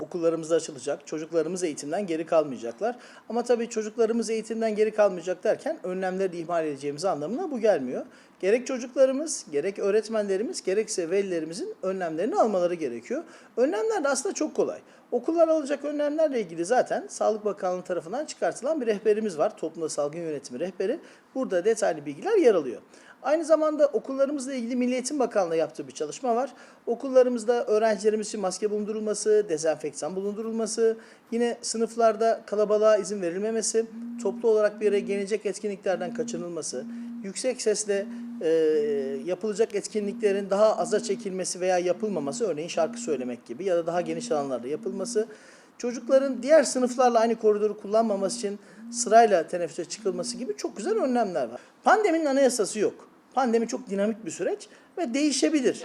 Okullarımız açılacak. Çocuklarımız eğitimden geri kalmayacaklar. Ama tabii çocuklarımız eğitimden geri kalmayacak derken önlemleri ihmal edeceğimiz anlamına bu gelmiyor. Gerek çocuklarımız, gerek öğretmenlerimiz, gerekse velilerimizin önlemlerini almaları gerekiyor. Önlemler de aslında çok kolay. Okullar alacak önlemlerle ilgili zaten Sağlık Bakanlığı tarafından çıkartılan bir rehberimiz var. Toplumda salgın yönetimi rehberi. Burada detaylı bilgiler yer alıyor. Aynı zamanda okullarımızla ilgili Milli Eğitim Bakanlığı yaptığı bir çalışma var. Okullarımızda öğrencilerimiz için maske bulundurulması, dezenfektan bulundurulması, yine sınıflarda kalabalığa izin verilmemesi, toplu olarak bir yere gelecek etkinliklerden kaçınılması, yüksek sesle e, yapılacak etkinliklerin daha aza çekilmesi veya yapılmaması, örneğin şarkı söylemek gibi ya da daha geniş alanlarda yapılması, çocukların diğer sınıflarla aynı koridoru kullanmaması için sırayla teneffüse çıkılması gibi çok güzel önlemler var. Pandeminin anayasası yok. Pandemi çok dinamik bir süreç ve değişebilir.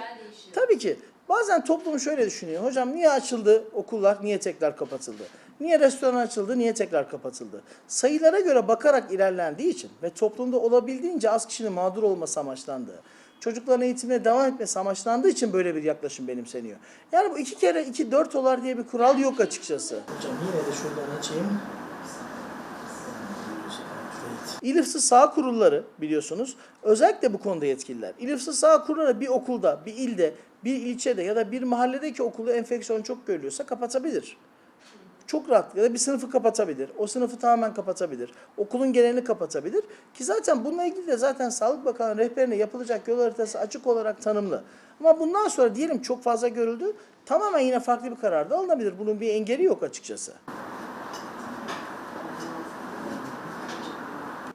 Tabii ki. Bazen toplum şöyle düşünüyor. Hocam niye açıldı okullar, niye tekrar kapatıldı? Niye restoran açıldı, niye tekrar kapatıldı? Sayılara göre bakarak ilerlendiği için ve toplumda olabildiğince az kişinin mağdur olması amaçlandığı, çocukların eğitimine devam etmesi amaçlandığı için böyle bir yaklaşım benimseniyor. Yani bu iki kere iki dört olar diye bir kural yok açıkçası. Hocam yine de şuradan açayım. İl Hıfzı Sağ Kurulları biliyorsunuz özellikle bu konuda yetkililer. İl Hıfzı Sağ Kurulları bir okulda, bir ilde, bir ilçede ya da bir mahalledeki okulu enfeksiyon çok görülüyorsa kapatabilir. Çok rahat ya da bir sınıfı kapatabilir. O sınıfı tamamen kapatabilir. Okulun genelini kapatabilir. Ki zaten bununla ilgili de zaten Sağlık Bakanı rehberine yapılacak yol haritası açık olarak tanımlı. Ama bundan sonra diyelim çok fazla görüldü. Tamamen yine farklı bir karar da alınabilir. Bunun bir engeli yok açıkçası.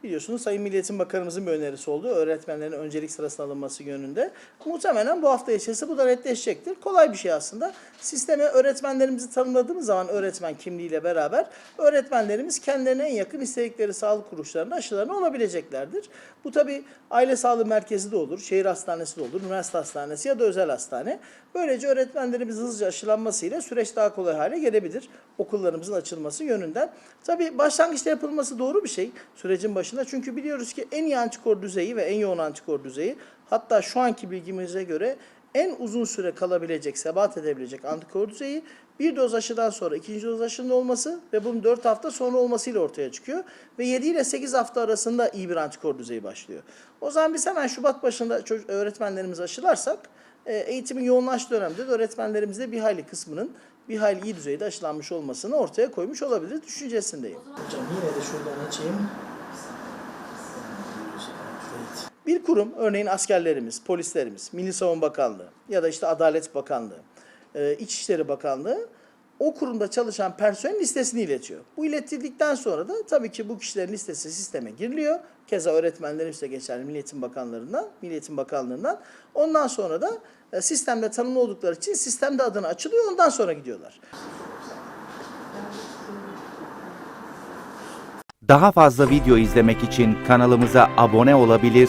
Biliyorsunuz Sayın Milli Eğitim Bakanımızın bir önerisi oldu. Öğretmenlerin öncelik sırasına alınması yönünde. Muhtemelen bu hafta içerisinde bu da netleşecektir. Kolay bir şey aslında. Sisteme öğretmenlerimizi tanımladığımız zaman öğretmen kimliğiyle beraber öğretmenlerimiz kendilerine en yakın istedikleri sağlık kuruluşlarında aşılarını olabileceklerdir. Bu tabi aile sağlığı merkezi de olur, şehir hastanesi de olur, üniversite hastanesi ya da özel hastane. Böylece öğretmenlerimiz hızlıca aşılanmasıyla süreç daha kolay hale gelebilir. Okullarımızın açılması yönünden. Tabi başlangıçta yapılması doğru bir şey sürecin başında. Çünkü biliyoruz ki en iyi antikor düzeyi ve en yoğun antikor düzeyi hatta şu anki bilgimize göre en uzun süre kalabilecek, sebat edebilecek antikor düzeyi bir doz aşıdan sonra ikinci doz aşının olması ve bunun 4 hafta sonra olmasıyla ortaya çıkıyor. Ve 7 ile 8 hafta arasında iyi bir antikor düzeyi başlıyor. O zaman biz hemen Şubat başında öğretmenlerimizi aşılarsak e, eğitimin yoğunlaştığı dönemde de öğretmenlerimizde bir hayli kısmının bir hayli iyi düzeyde aşılanmış olmasını ortaya koymuş olabilir düşüncesindeyim. Hocam yine de şuradan açayım. Bir kurum, örneğin askerlerimiz, polislerimiz, Milli Savunma Bakanlığı ya da işte Adalet Bakanlığı, e, İçişleri Bakanlığı o kurumda çalışan personelin listesini iletiyor. Bu iletildikten sonra da tabii ki bu kişilerin listesi sisteme giriliyor. Keza öğretmenlerimiz de geçerli Milli Eğitim Bakanlarından, Milli Eğitim Bakanlığından. Ondan sonra da e, sistemde tanımlı oldukları için sistemde adını açılıyor. Ondan sonra gidiyorlar. Daha fazla video izlemek için kanalımıza abone olabilir,